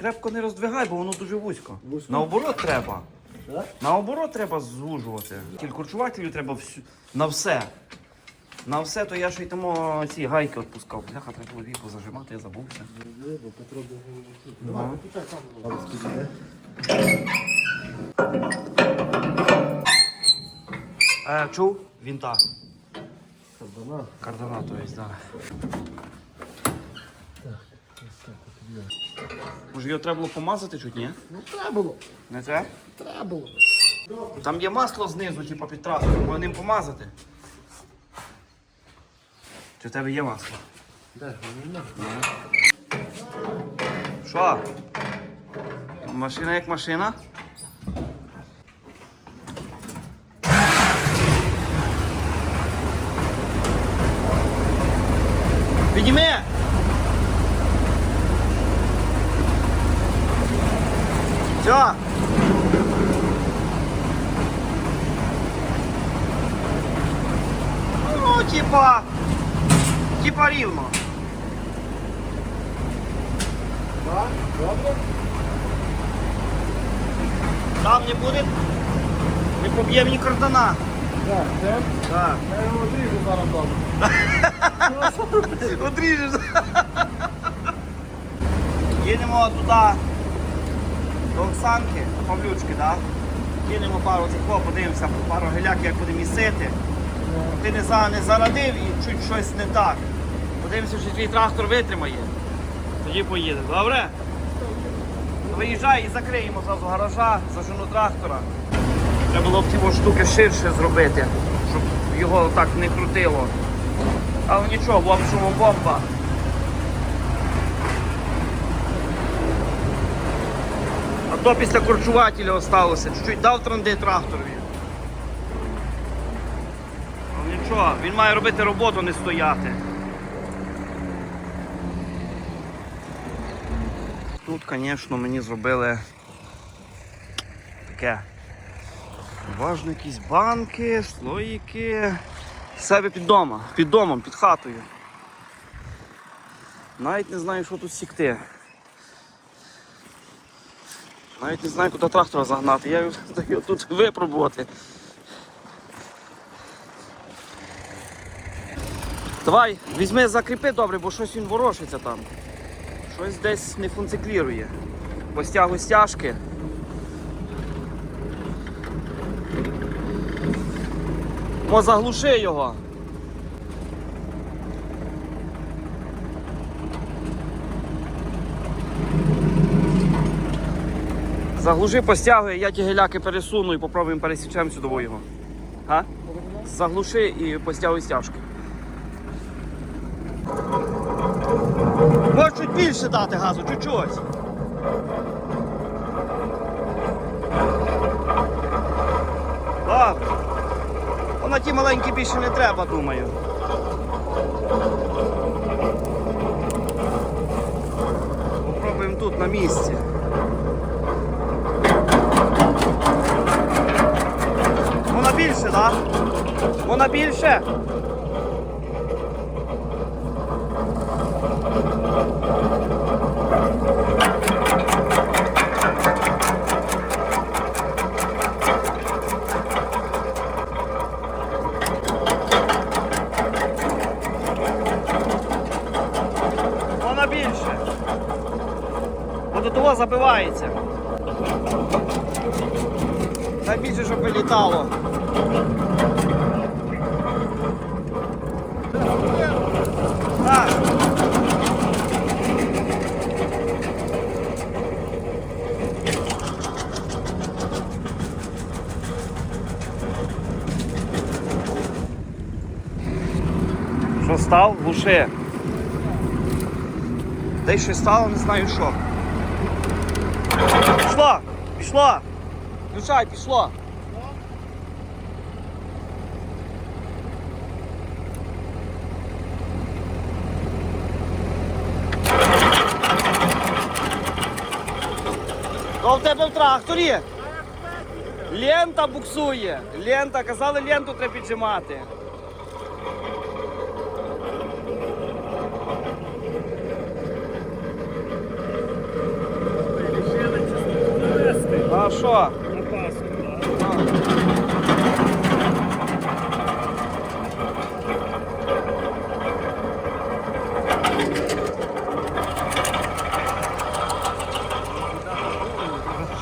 Крепко не роздвигай, бо воно дуже вузько. Вузько? Наоборот треба. Так? Наоборот треба звужувати. Кількурчувателю треба всю... на все. На все, то я ще й тому ці гайки відпускав. Бляха, треба було віку зажимати, я забувся. Давай, почекай там. Е, чув? Вінта. Кардана. Кардана, то є, так. Може його треба було помазати чуть, ні? Ну треба було. Не це? Треба було. Там є масло знизу, типу під трактором, можна ним помазати. Чи в тебе є масло? Де? Ну, нема. Що? Машина як машина? Підніми! Все! Ну, типа. Типа рівно. Так, добре. Там не буде. Не поб'є ні кардана. Так, це. Так. Я його одріжу зараз добре. Одріжеш. Їдемо туди до Оксанки, до Павлючки, да? Кинемо пару цих, подивимося, пару геляк, як буде місити. Ти не, за, не зарадив і чуть щось не так. Подивимося, що твій трактор витримає. Тоді поїде, добре? Виїжджай і закриємо зразу гаража, зажену трактора. Треба було б ті штуки ширше зробити, щоб його так не крутило. Але нічого, бомб шумом бомба. А то після корчувателя осталося. Чуть-чуть дав транди тракторові. Але нічого, він має робити роботу, не стояти. Тут, звісно, мені зробили таке. Важно якісь банки, слоїки. Себе під домом, під домом, під хатою. Навіть не знаю, що тут сікти. Навіть не знаю, куди трактора загнати. Я його тут випробувати. Давай, візьми, закріпи добре, бо щось він ворушиться там. Щось десь не функціклірує. По стягу стяжки. Мо заглуши його. Заглуши, постягує, я ті геляки пересуну і попробуємо пересічемо сюди його. Заглуши і постягуй стяжки. Можеш чуть більше дати газу, чуть-чуть. Добре. Вона ті маленькі більше не треба, думаю. Попробуємо тут на місці. Вона більше, так? Да? Вона більше. Вона більше. Бо до того забивається. Найбільше, щоб вилітало. Так. Що став? Глуши. Десь щось стало, не знаю що. Пішло! Пішло! Включай, пішло! Що в тебе в тракторі? Лента буксує. Лента, казали, ленту треба піджимати. Що? На пасу, так.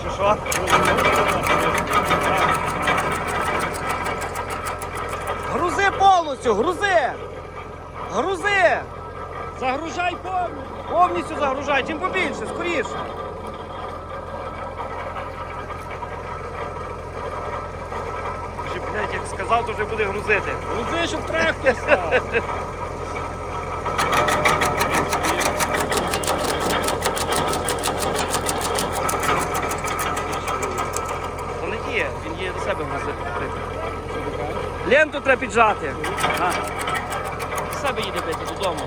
Що що? Грузи повністю, грузи! Грузи! Загружай повністю. Повністю загружай, чим побільше, скоріше. Вже, блядь, як сказав, то вже буде грузити. Грузи, щоб трактор став. Він є до себе грузити. Ленту треба піджати. На. До себе їде бити додому.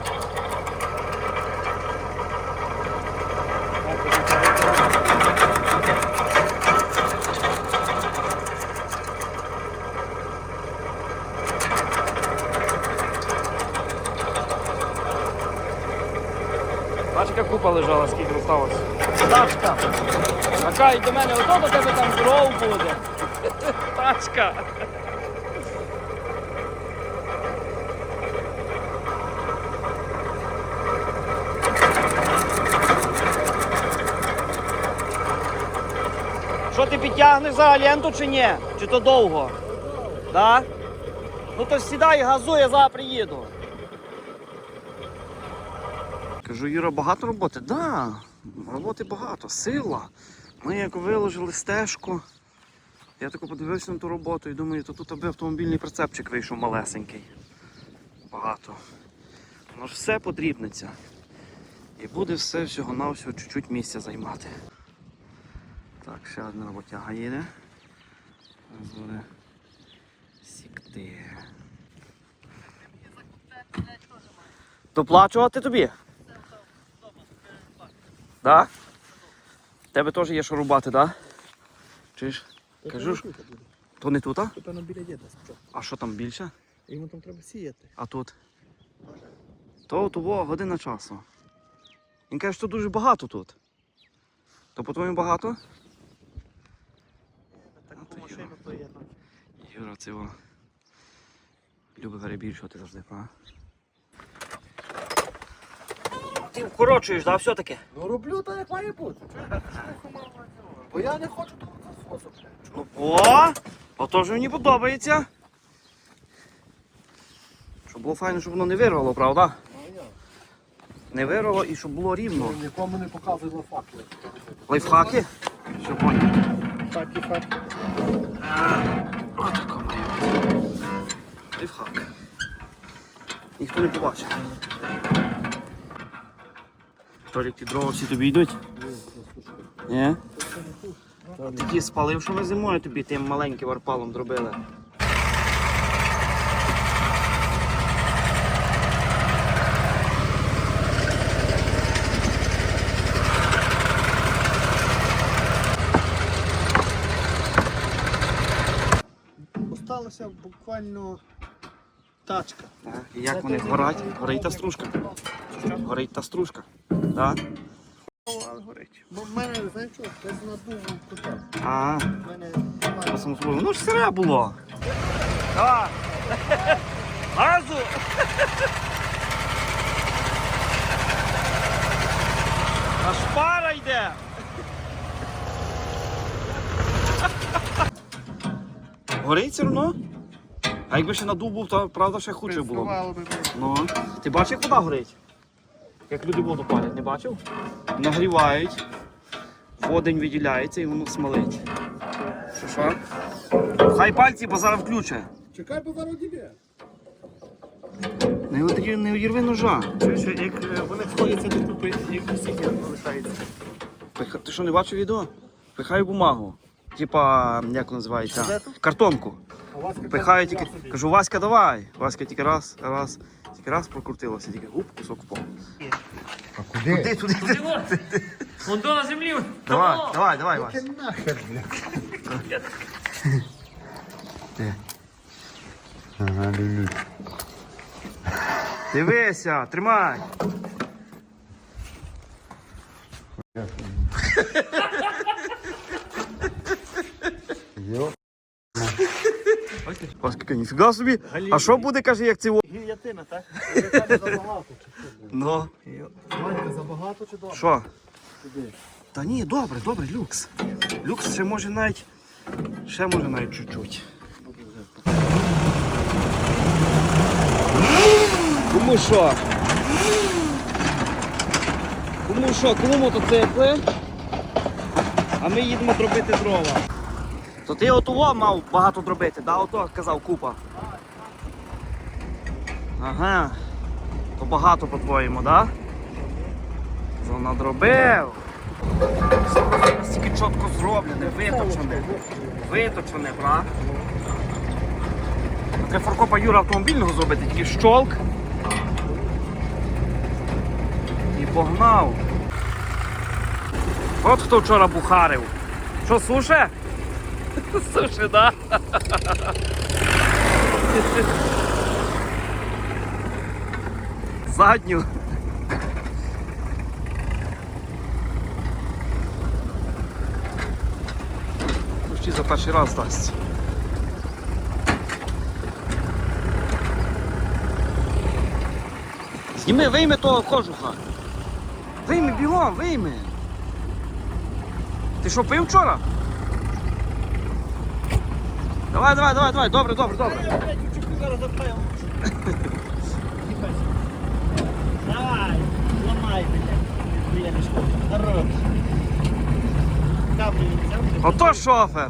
Бачка купа лежала, скільки осталось. Тачка. Така й до мене, ото до тебе там дров буде. Тачка. Що ти підтягнеш за ленту чи ні? Чи то довго? Да? Ну то сідай, газуй, я зараз приїду. Кажу, Юра, багато роботи? Так, да, роботи багато, сила. Ми як виложили стежку. Я тако подивився на ту роботу і думаю, то тут аби автомобільний прицепчик вийшов малесенький. Багато. Воно ж все потрібниться. І буде все всього-навсього чуть-чуть місця займати. Так, ще одна роботяга їде. Зараз буде сікти. Доплачувати тобі? Да? Тебе теж є що рубати, так? Да? Чуєш? Кажу ж, то не тут, а? Тут воно біля діда спочатку. А що там більше? Йому там треба сіяти. А тут? То того година часу. Він каже, що дуже багато тут. То по-твоєму багато? Таку машину то є. Юра, це його любить перебільшувати завжди, а? Ти вкорочуєш, да, все-таки? Ну роблю так, як має бути. Бо я не хочу того засосу. Ну, о! Ото ж мені подобається. Щоб було файно, щоб воно не вирвало, правда? Не вирвало і щоб було рівно. Нікому не показуй лафаки. Лайфхаки? Що поняв? Так і так. Отако має бути. Лайфхак. Ніхто не побачить. Толік, ті дрова всі тобі йдуть? Ні? Ті спалив, що ми зимою тобі тим маленьким варпалом зробили. Осталася буквально тачка. Так, І як вони горять? Горить та стружка. Горить та стружка. Так? горить. Бо в мене, знаєш що, десь надув кута. А, В мене немає. по Ну ж сире було. Давай. Газу! Аж пара йде! Горить все одно? А якби ще надув був, то правда ще хуже було. б. Працювало би. Ну, ти бачиш, як вода горить? Як люди воду палять, не бачив? Нагрівають, водень виділяється і воно смолить. Що що? Хай пальці, бо зараз включе. Чекай, бо зараз діб'є. Не, одірви ножа. Чуєш, як е, вони сходяться докупи, як усіх залишається. Пиха- Ти що не бачив відео? Пихай бумагу. Типа, як називається? Газету? Картонку. А у вас Пихаю тільки. Кажу, Васька, давай. Васька тільки раз, раз, тільки раз прокрутилося, тільки гуп, кусок впав. А куди? Туди, туди. Вон до на землі. Давай, давай, давай, Вась. Ти нахер, бля. Ага, люблю. Дивися, тримай. паличка, ніфіга собі. А що буде, каже, як? Гільятина, так? Гільятина забагато? Ну. Забагато чи добре? Що? Та ні, добре, добре, люкс. Люкс ще може навіть. Ще може навіть чуть-чуть. Кому що? Кому що? Кому мотоцикли? А ми їдемо дробити дрова. То ти отого мав багато дробити, да? Ото казав купа. Ага. То багато по-твоєму, да? Занадробив. Настільки чітко зроблене, виточене. Виточене, бра. Для фаркопа Юра автомобільного зробити, тільки щолк. І погнав. От хто вчора бухарив. Що, суше? Суше, да? Задню. Пущі за перший раз дасть. Зніми, вийми того кожуха. Вийми бігом, вийми. Ти що пив вчора? Давай, давай, давай, давай, добре, добре, добре. Зараз запаємо. Давай, ламай, блядь. Приємеш. Хорош. Каплю не взяв? Ото шофер.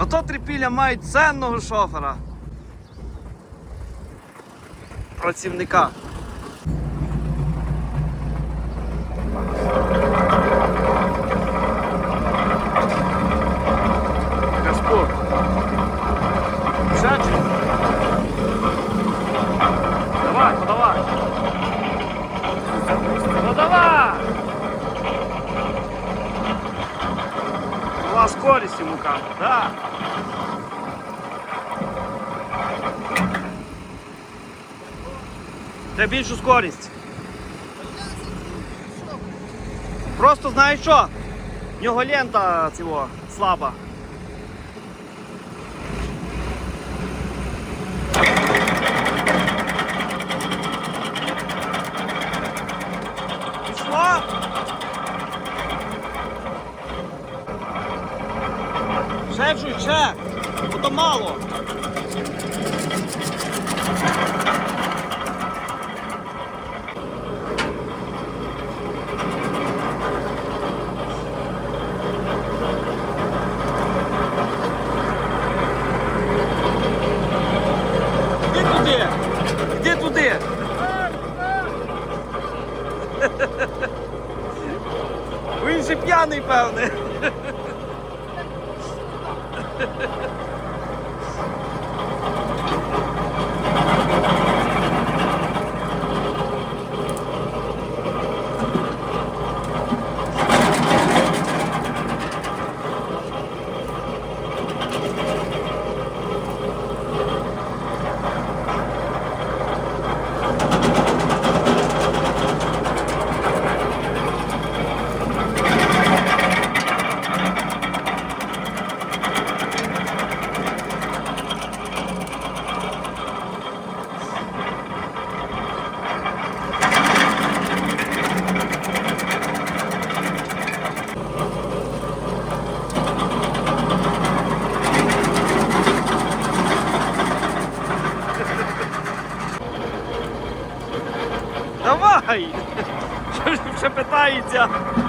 Ото трипілля мають ценного шофера. Працівника. Була мука да. Це більшу скорість. Просто знаєш що? В нього лента цього слаба. Gotcha.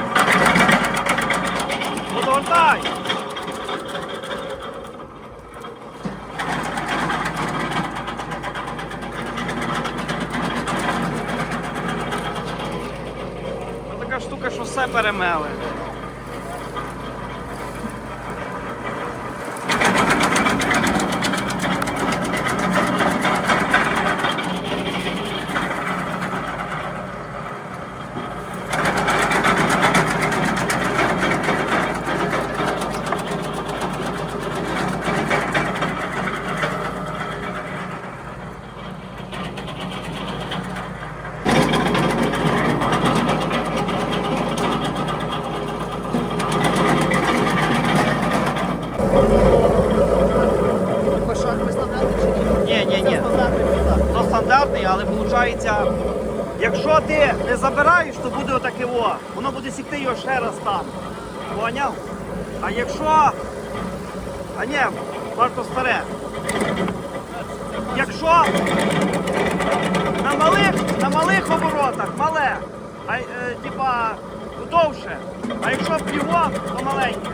А якщо піво, то маленьке.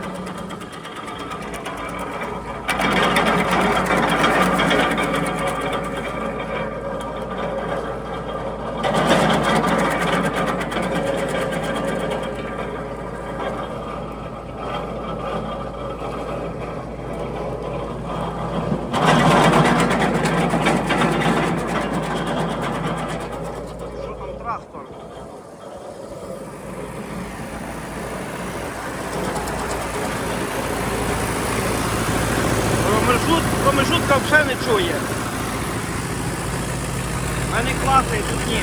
Що там трактор? Промежут, промежутка взагалі не чує. У мене класи тут ні.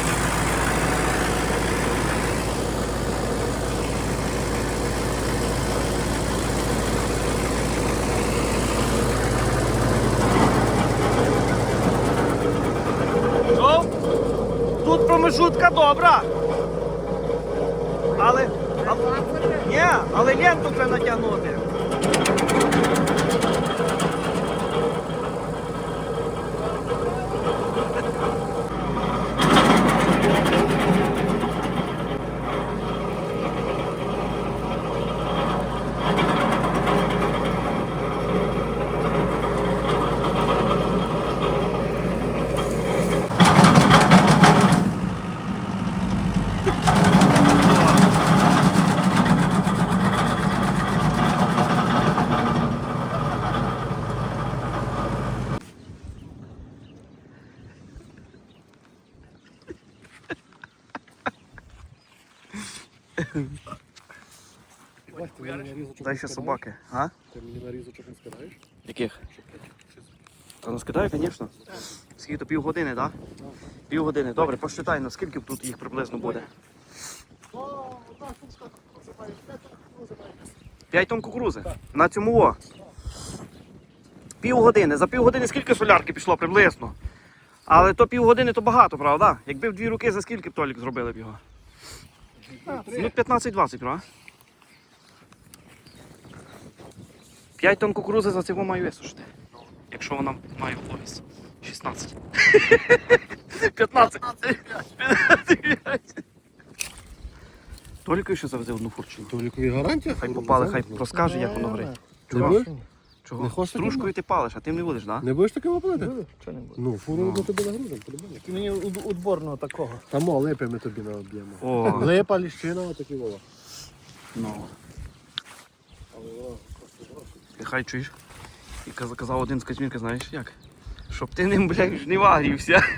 Що? Тут добра. Але. але... Ні, але ленту треба натягнути. Вась, ти мені нарізочок Дай ще собаки. А? Ти мені нарізочок не скидаєш? Яких? Та наскидаю, звісно. Скільки то півгодини, так? Да? Півгодини. Добре, посчитай, наскільки тут їх приблизно буде. П'ять називаєш. 5 тонн кукурузи. На цьому о. Півгодини. За півгодини скільки солярки пішло приблизно. Але то півгодини то багато, правда? Якби в дві руки за скільки б Толік зробили б його? Ну 15-20, правда? 5 тонн кукурузи за цього маю висушити. Якщо вона має вологість. 16. 15. 15. Толіку ще завезе одну фурчину. Толікові гарантія? Хай попали, хай розкаже, як воно горить. Чого? Не Стружкою ти палиш, а ти не будеш, так? Не будеш таким опалити? Чого не буде? Ну, фуру до тебе нагрузимо, по-любому. Мені удборного такого. Там о, липи ми тобі наоб'ємо. Липа, ліщина, отакі вова. ну. І хай чуєш. І каз- казав один з Казмірка, знаєш як? Щоб ти ним, блядь, не вагрівся.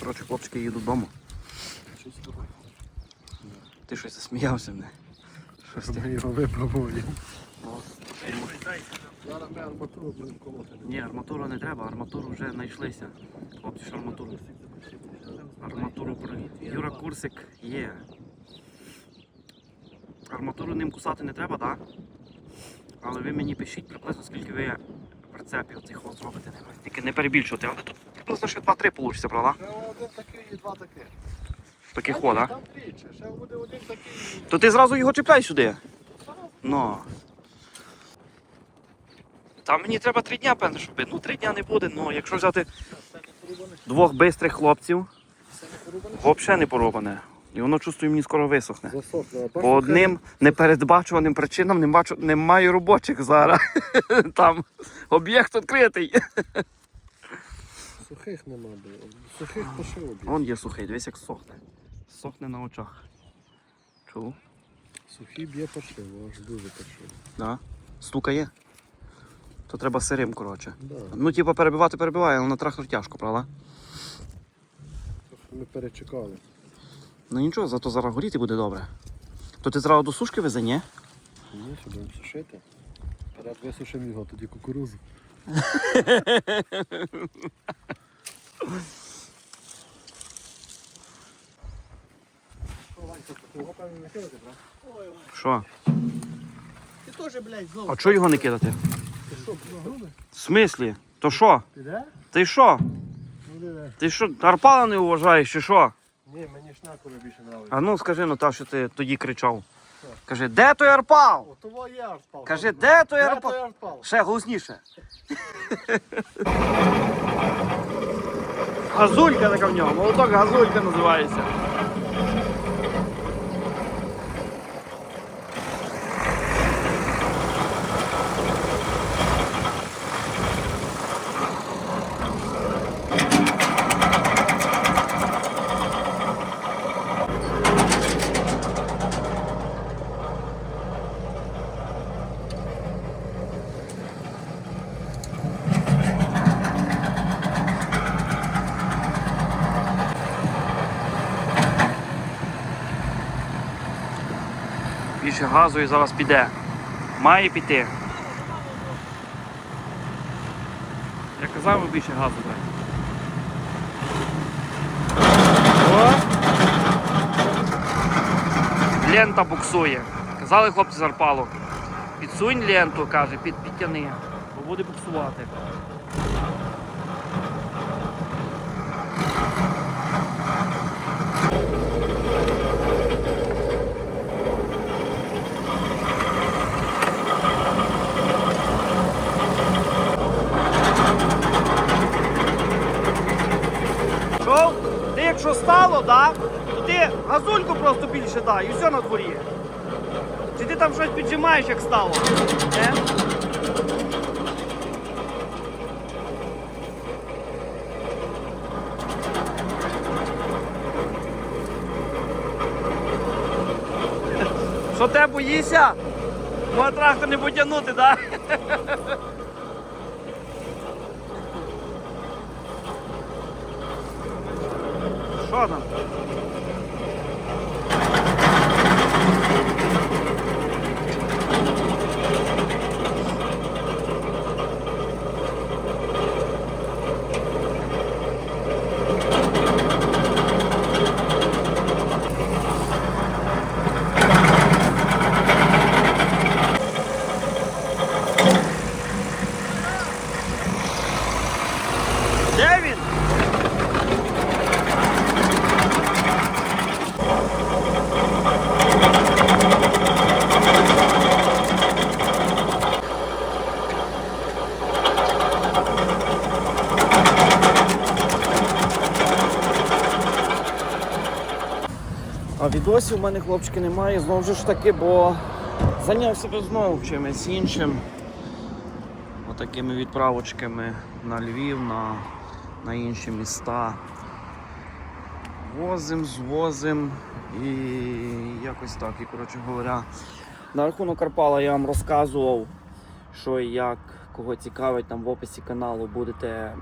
Коротше, хлопчики їдуть додому. Ти щось засміявся мене. Щось ти. Ми його випробуємо. Зараз ми арматуру будемо колоти. Ні, арматуру не треба, арматуру вже знайшлися. Хлопці, що арматуру? Арматуру привіт. Юра Курсик є. Арматуру ним кусати не треба, так? Але ви мені пишіть приблизно, скільки ви прицепів цих от зробите. Тільки не перебільшувати, але тут приблизно ще 2-3 вийде, правда? Один такий і два таких. Таких ход? Там тричі, ще буде один такий. То ти зразу його чіпляй сюди. Ну. Там мені треба три дня, певно, щоб. Ну, три дня не буде, ну якщо взяти двох бистрих хлопців, взагалі не поробане. І воно чувствую, мені скоро висохне. Засохло. По одним непередбачуваним причинам не бачу, немає робочих зараз. Там об'єкт відкритий. Сухих нема було. Сухих пошив. Вон є сухий, дивись, як сохне. Сохне на очах. Чув? Сухий б'є пошив, аж дуже пошив. Да. Стукає. То треба сирим, коротше. Да. Ну, типу, перебивати перебиває, але на трактор тяжко, правда? Ми перечекали. Ну нічого, зато зараз горіти буде добре. То ти зразу до сушки везе, ні? Ні, що будемо сушити. Перед висушимо його, тоді кукурузу. Що? Ти теж, блядь, знову. А чого його не кидати? Ти що, груди? В смислі? То що? Піде? Ти що? Ну диви. Ти що, Арпала не вважаєш чи що? Ні, мені шнакові більше нравиться. А ну скажи, ну та, що ти тоді кричав. Кажи, де той Арпал? Того є арпал. Кажи, де той Де Арпал? той арпал? Ще голосніше. Газулька така в нього, молоток газулька називається. Більше газу і зараз піде. Має піти. Я казав, ви більше газу дай. О! Лента буксує. Казали хлопці з Арпалу. Підсунь ленту, каже, під, підтяни, бо буде буксувати. Що? Ти якщо стало, да, то ти газульку просто більше дай і все на дворі. Чи ти там щось піджимаєш, як стало? Не? Що те боїшся? Може трактор не потягнути, так? Да? Що там? Де він? А відосів у мене хлопчики немає, знову ж таки, бо зайняв себе знову чимось іншим. Отакими відправочками на Львів, на, на інші міста. Возим, звозим і якось так. І коротше говоря, на рахунок Карпала я вам розказував, що і як, кого цікавить, там в описі каналу будете.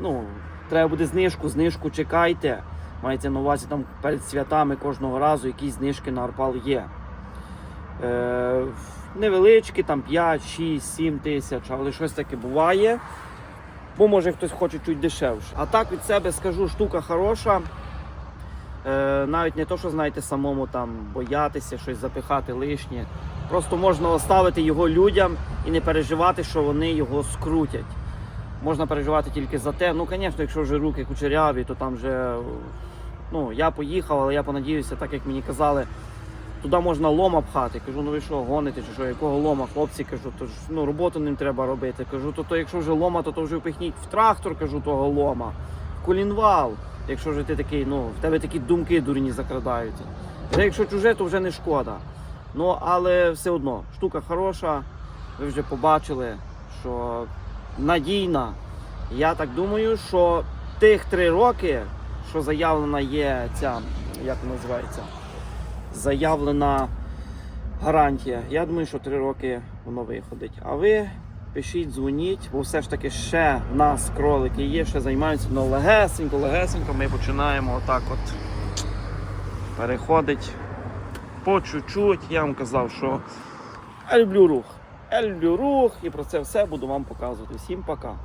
Ну, треба буде знижку, знижку чекайте. Мається на увазі там перед святами кожного разу якісь знижки на Арпал є. Е, невеличкі, там 5, 6, 7 тисяч, але щось таке буває. Бо може хтось хоче чуть дешевше. А так від себе скажу, штука хороша. Е, навіть не то, що знаєте, самому там боятися, щось запихати лишнє. Просто можна оставити його людям і не переживати, що вони його скрутять. Можна переживати тільки за те. Ну, звісно, якщо вже руки кучеряві, то там вже. Ну, я поїхав, але я понадіюся, так як мені казали, туди можна лома пхати. Кажу, ну ви що, гоните чи що, якого лома, хлопці, кажу, то ж ну, роботу ним треба робити. Кажу, то, то якщо вже лома, то, то вже впихніть в трактор, кажу, того лома, в колінвал. Якщо вже ти такий, ну, в тебе такі думки дурні закрадаються. Вже якщо чуже, то вже не шкода. Ну, але все одно, штука хороша, ви вже побачили, що надійна. Я так думаю, що тих три роки, що заявлена є ця, як називається, заявлена гарантія. Я думаю, що три роки воно виходить. А ви пишіть, дзвоніть, бо все ж таки ще в нас кролики є, ще займаються ну, легесенько, легесенько. Ми починаємо отак от переходить по чуть-чуть. Я вам казав, що я люблю рух. Я люблю рух і про це все буду вам показувати. Всім пока.